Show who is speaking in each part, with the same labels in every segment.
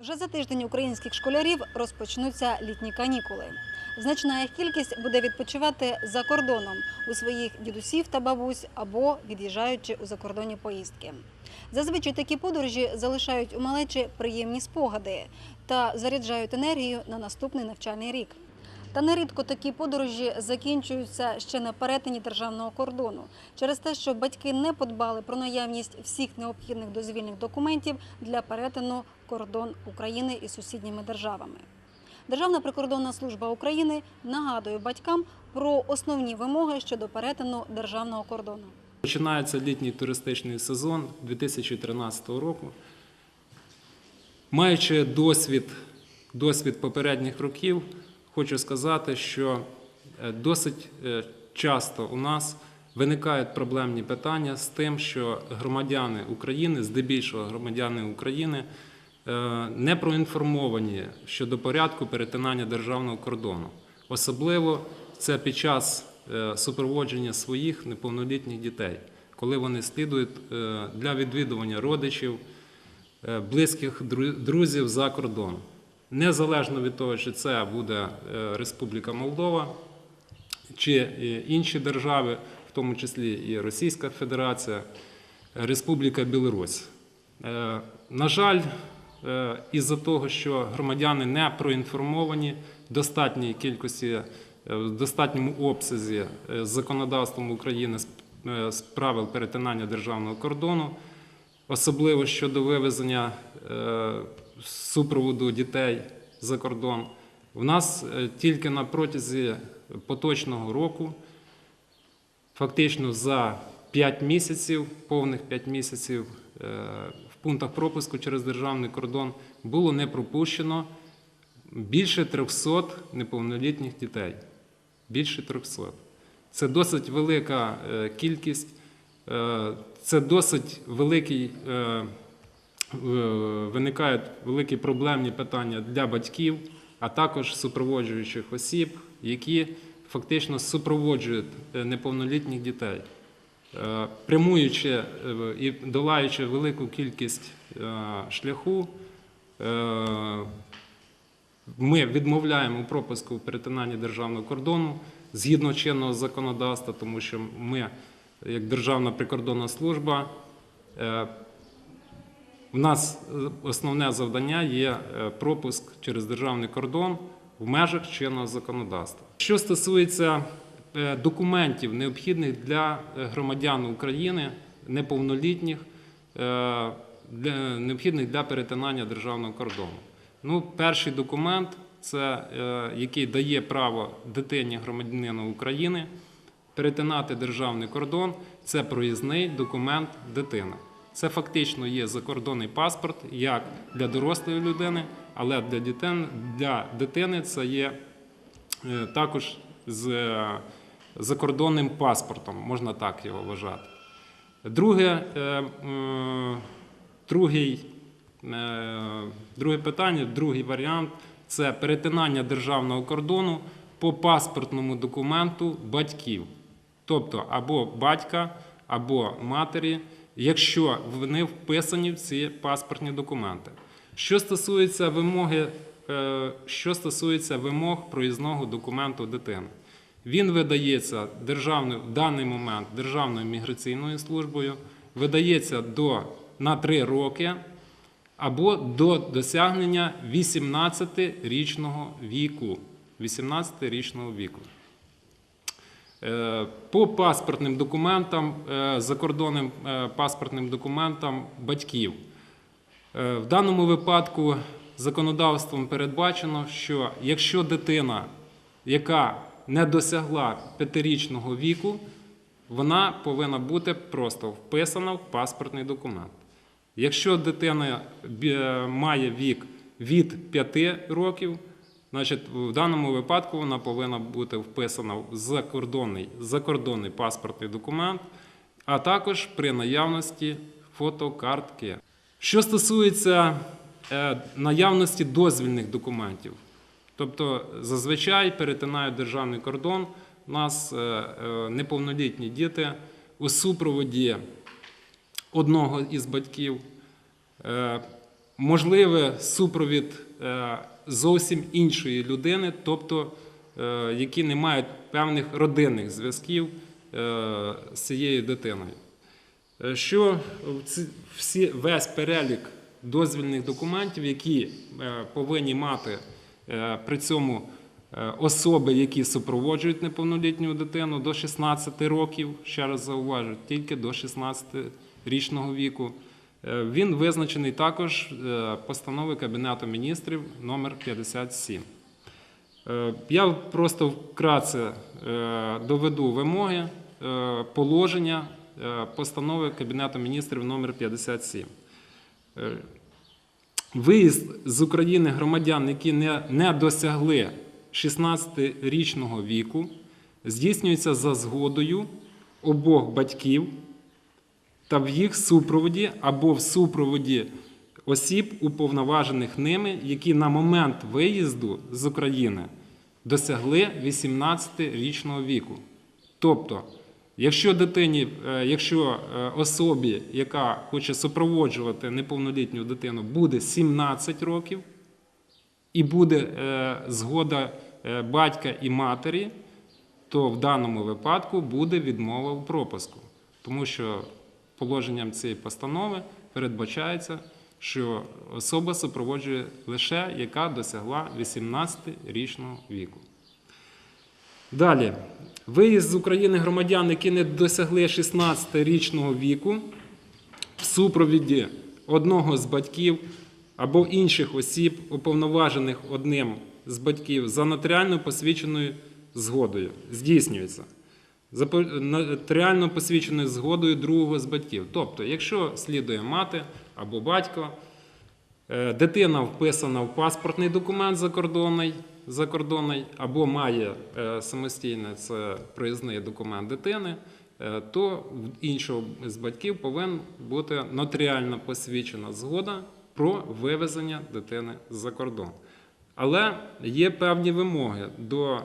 Speaker 1: Вже за тиждень українських школярів розпочнуться літні канікули. Значна їх кількість буде відпочивати за кордоном у своїх дідусів та бабусь або від'їжджаючи у закордонні поїздки. Зазвичай такі подорожі залишають у малечі приємні спогади та заряджають енергію на наступний навчальний рік. Та нерідко такі подорожі закінчуються ще на перетині державного кордону через те, що батьки не подбали про наявність всіх необхідних дозвільних документів для перетину кордон України із сусідніми державами. Державна прикордонна служба України нагадує батькам про основні вимоги щодо перетину державного кордону.
Speaker 2: Починається літній туристичний сезон 2013 року. Маючи досвід, досвід попередніх років, хочу сказати, що е, досить е, часто у нас виникають проблемні питання з тим, що громадяни України, здебільшого громадяни України, е, не проінформовані щодо порядку перетинання державного кордону. Особливо це під час супроводження своїх неповнолітніх дітей, коли вони слідують для відвідування родичів, близьких друзів за кордон. Незалежно від того, чи це буде е, Республіка Молдова чи е, інші держави, в тому числі і Російська Федерація, Республіка Білорусь. Е, На жаль, із-за того, що громадяни не проінформовані в достатній кількості, в достатньому обсязі законодавством України з правил перетинання державного кордону, особливо щодо вивезення супроводу дітей за кордон. В нас е, тільки на протязі поточного року, фактично за 5 місяців, повних 5 місяців е, в пунктах пропуску через державний кордон було не пропущено більше 300 неповнолітніх дітей. Більше 300. Це досить велика е, кількість, це досить великий, виникають великі проблемні питання для батьків, а також супроводжуючих осіб, які фактично супроводжують е, неповнолітніх дітей. Е, Прямуючи е, і долаючи велику кількість е, шляху, е, ми відмовляємо пропуску в перетинанні державного кордону згідно чинного законодавства, тому що ми, як Державна прикордонна служба, в нас е, основне завдання є е, пропуск через державний кордон в межах чинного законодавства. Що стосується е, документів, необхідних для громадян України, неповнолітніх, необхідних для перетинання державного кордону. Ну, перший документ, це який дає право дитині громадянина України перетинати державний кордон, це проїзний документ дитини. Це фактично є закордонний паспорт як для дорослої людини, але для дитини, для дитини це є е, також з е, закордонним паспортом, можна так його вважати. Друге, е, другий, друге питання, другий варіант це перетинання державного кордону по паспортному документу батьків, тобто або батька, або матері, якщо вони вписані в ці паспортні документи. Що стосується вимоги, е, що стосується вимог проїзного документу дитини. Він видається державною в даний момент Державною міграційною службою, видається до на 3 роки або до досягнення 18-річного віку. 18-річного віку. Е, По паспортним документам, е, закордонним е, паспортним документам батьків. В даному випадку законодавством передбачено, що якщо дитина, яка не досягла п'ятирічного віку, вона повинна бути просто вписана в паспортний документ. Якщо дитина має вік від 5 років, значить в даному випадку вона повинна бути вписана в закордонний, закордонний паспортний документ, а також при наявності фотокартки. Що стосується е, наявності дозвільних документів, тобто зазвичай перетинають державний кордон у нас е, е, неповнолітні діти у супроводі одного із батьків. Можливе супровід е, зовсім іншої людини, тобто е, які не мають певних родинних зв'язків е, з цією дитиною. Що всі, весь перелік дозвільних документів, які повинні мати при цьому особи, які супроводжують неповнолітню дитину до 16 років, ще раз зауважу, тільки до 16-річного віку. Е, Він визначений також е, постановою Кабінету міністрів номер 57. Е, Я просто вкратце доведу вимоги положення постанови Кабінету міністрів номер 57. Е, Виїзд з України громадян, які не, не досягли 16-річного віку, здійснюється за згодою обох батьків та в їх супроводі або в супроводі осіб, уповноважених ними, які на момент виїзду з України досягли 18-річного віку. Тобто, якщо дитині, е, якщо е, особі, яка хоче супроводжувати неповнолітню дитину, буде 17 років, і буде е, згода батька і матері, то в даному випадку буде відмова в пропуску. Тому що положенням цієї постанови передбачається, що особа супроводжує лише яка досягла 18-річного віку. Далі. Виїзд з України громадян, які не досягли 16-річного віку, в супровіді одного з батьків або інших осіб, уповноважених одним з батьків за нотаріально посвідченою згодою, здійснюється. Нотаріально посвідченою згодою другого з батьків. Тобто, якщо слідує мати або батько, Е, Дитина вписана в паспортний документ закордонний, закордонний або має е, самостійне це проїзний документ дитини, е, то в іншого з батьків повинна бути нотаріально посвідчена згода про вивезення дитини за кордон. Але є певні вимоги до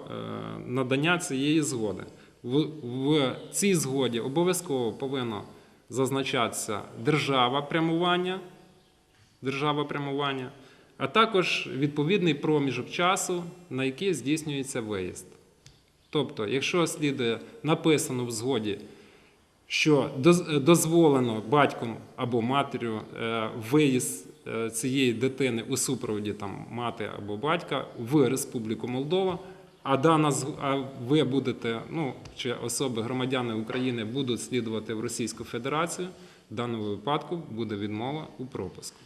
Speaker 2: надання цієї згоди. В, цій згоді обов'язково повинно зазначатися держава прямування держава прямування, а також відповідний проміжок часу, на який здійснюється виїзд. Тобто, якщо слідує написано в згоді, що дозволено батьком або матір'ю е, виїзд е, цієї дитини у супроводі там, мати або батька в Республіку Молдова, а, дана, а ви будете, ну, чи особи громадяни України будуть слідувати в Російську Федерацію, в даному випадку буде відмова у пропуску.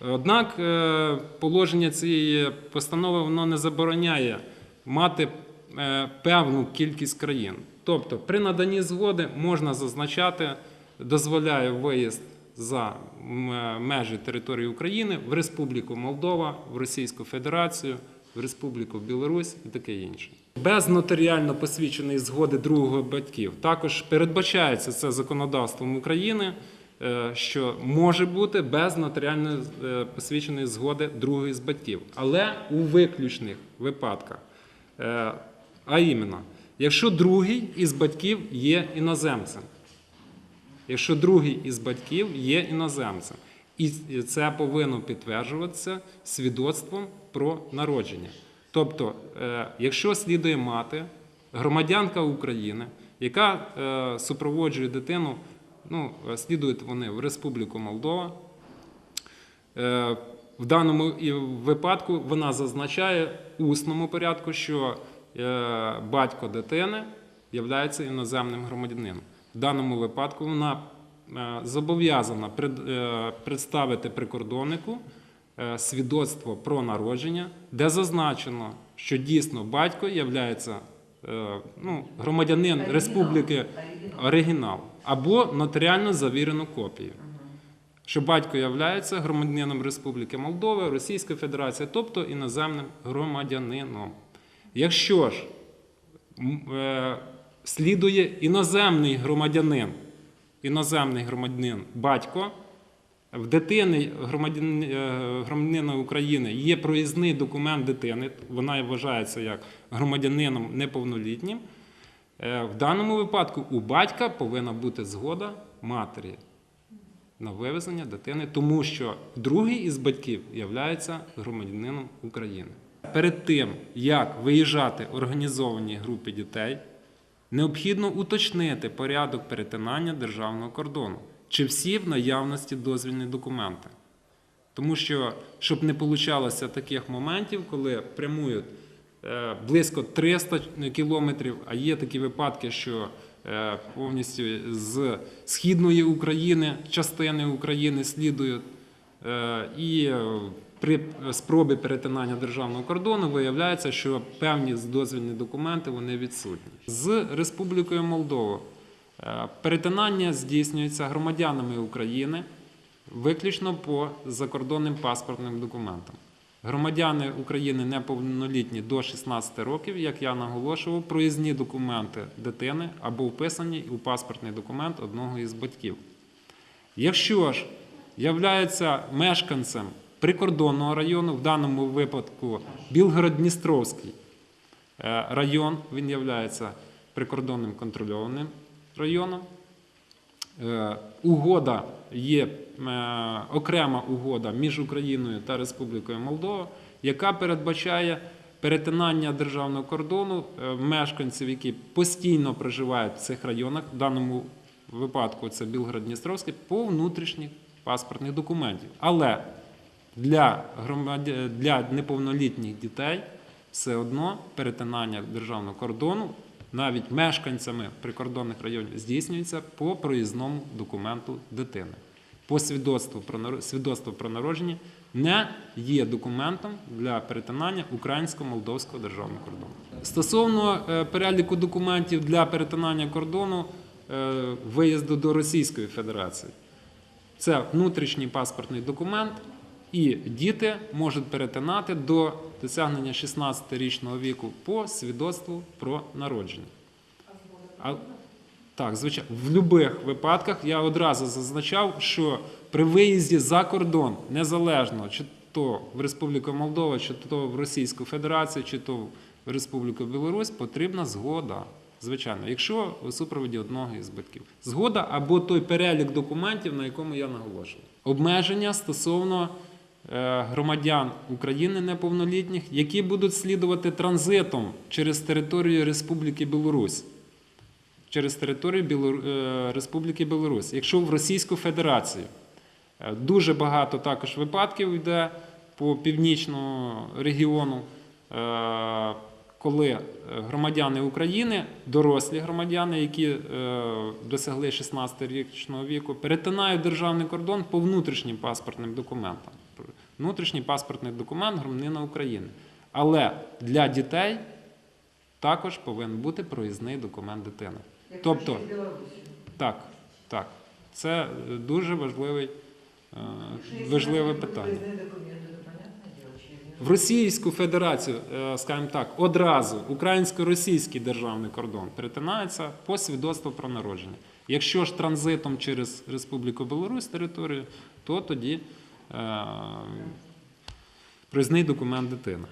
Speaker 2: Однак е, положення цієї постанови воно не забороняє мати е, певну кількість країн. Тобто, при наданні згоди можна зазначати, дозволяє виїзд за е, межі території України в Республіку Молдова, в Російську Федерацію, в Республіку Білорусь і таке інше. Без нотаріально посвідченої згоди другого батьків також передбачається це законодавством України е, що може бути без нотаріально е, посвідченої згоди другої з батьків, але у виключних випадках. Е, А іменно, якщо другий із батьків є іноземцем, якщо другий із батьків є іноземцем, і це повинно підтверджуватися свідоцтвом про народження. Тобто, е, якщо слідує мати, громадянка України, яка е, супроводжує дитину, ну, е, слідують вони в Республіку Молдова, В даному випадку вона зазначає у усному порядку, що батько дитини є іноземним громадянином. В даному випадку вона зобов'язана е, представити прикордоннику е, свідоцтво про народження, де зазначено, що дійсно батько є ну, громадянин Республіки оригінал. Або нотаріально завірену копію. Що батько являється громадянином Республіки Молдова, Російської Федерації, тобто іноземним громадянином. Якщо ж е, слідує іноземний громадянин, іноземний громадянин батько, в дитини е, громадянина України є проїзний документ дитини, вона вважається як громадянином неповнолітнім. е, В даному випадку у батька повинна бути згода матері на вивезення дитини, тому що другий із батьків є громадянином України. Перед тим, як виїжджати організованій групі дітей, необхідно уточнити порядок перетинання державного кордону, чи всі в наявності дозвільні документи. Тому що, щоб не получалося таких моментів, коли прямують е, близько 300 кілометрів, а є такі випадки, що е, повністю з східної України, частини України слідують, е, і при спробі перетинання державного кордону виявляється, що певні дозвільні документи вони відсутні. З Республікою Молдова е, перетинання здійснюється громадянами України виключно по закордонним паспортним документам. Громадяни України неповнолітні до 16 років, як я наголошував, проїзні документи дитини або вписані у паспортний документ одного із батьків. Якщо ж являється мешканцем прикордонного району, в даному випадку Білгород-Дністровський е, район, він є прикордонним контрольованим районом. Е, Угода є е, окрема угода між Україною та Республікою Молдова, яка передбачає перетинання державного кордону мешканців, які постійно проживають в цих районах, в даному випадку це Білгород-Дністровський, по внутрішніх паспортних документів. Але для, громадя... для неповнолітніх дітей все одно перетинання державного кордону навіть мешканцями прикордонних районів здійснюється по проїзному документу дитини. По свідоцтву про свідоцтво про народження не є документом для перетинання українсько-молдовського державного кордону. Стосовно е, переліку документів для перетинання кордону е, виїзду до Російської Федерації, це внутрішній паспортний документ, і діти можуть перетинати до досягнення 16-річного віку по свідоцтву про народження. А, так, звичайно, в будь-яких випадках я одразу зазначав, що при виїзді за кордон, незалежно чи то в Республіку Молдова, чи то в Російську Федерацію, чи то в Республіку Білорусь, потрібна згода. Звичайно, якщо у супроводі одного із батьків. Згода або той перелік документів, на якому я наголошував. Обмеження стосовно громадян України неповнолітніх, які будуть слідувати транзитом через територію Республіки Білорусь через територію е, Республіки Білорусь. Якщо в Російську Федерацію е, дуже багато також випадків йде по північному регіону, е, коли е, громадяни України, дорослі громадяни, які е, досягли 16-річного віку, перетинають державний кордон по внутрішнім паспортним документам. Внутрішній паспортний документ громадянина України. Але для дітей також повинен бути проїзний документ дитини. Тобто, так, так. Це е, дуже важливий, е, важливе питання. В Російську Федерацію, е, скажімо так, одразу українсько-російський державний кордон перетинається по свідоцтву про народження. Якщо ж транзитом через Республіку Білорусь територію, то тоді проїзний документ дитини.